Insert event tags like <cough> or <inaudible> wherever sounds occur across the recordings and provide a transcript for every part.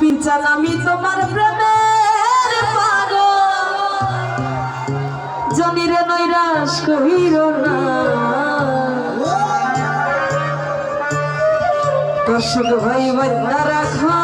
পিঞ্চান আমি তোমার প্রেমের পাগল। জনিরে নৈরাশ কহির না। দর্শক ভাই বান্দারা খা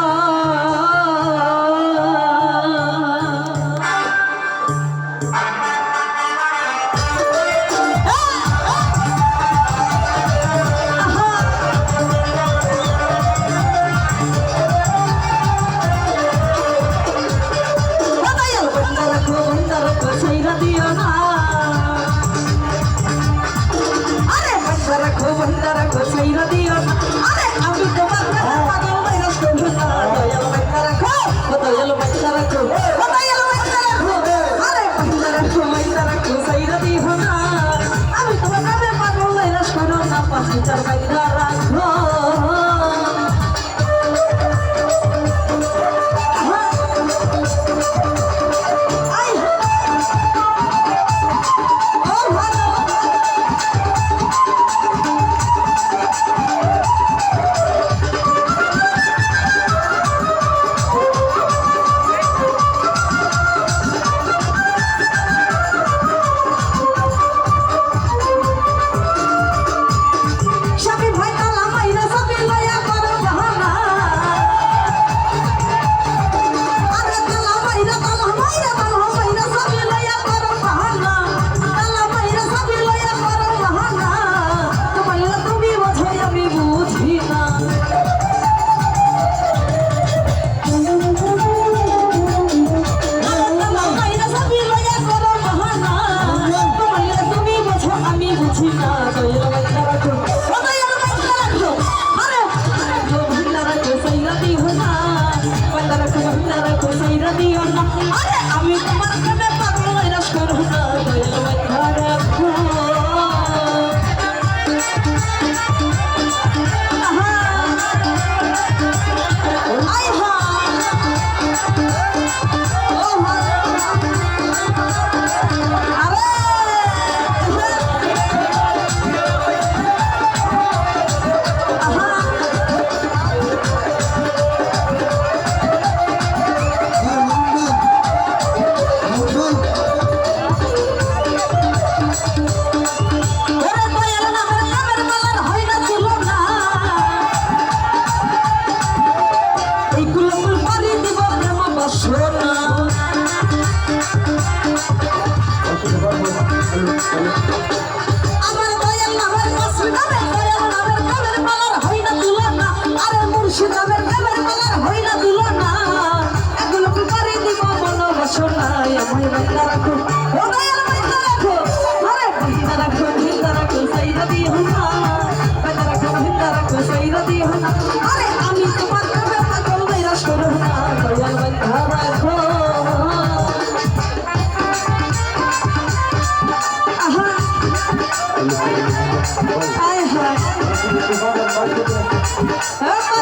Huh? <laughs>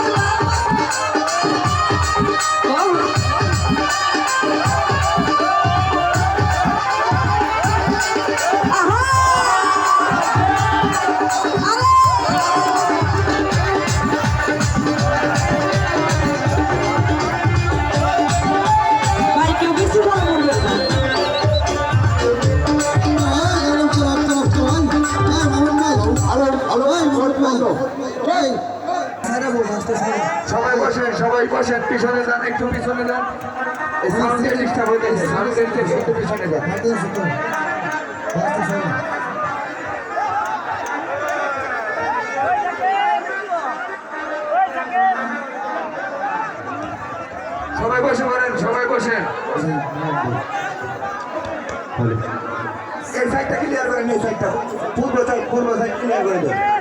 চেষ্টা করতেছে মানুষের একটু পিছনে সবাই বসে পড়েন সবাই বসেন এই সাইডটা ক্লিয়ার করেন এই সাইডটা পূর্ব সাইড পূর্ব সাইড ক্লিয়ার করে দেন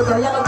我要。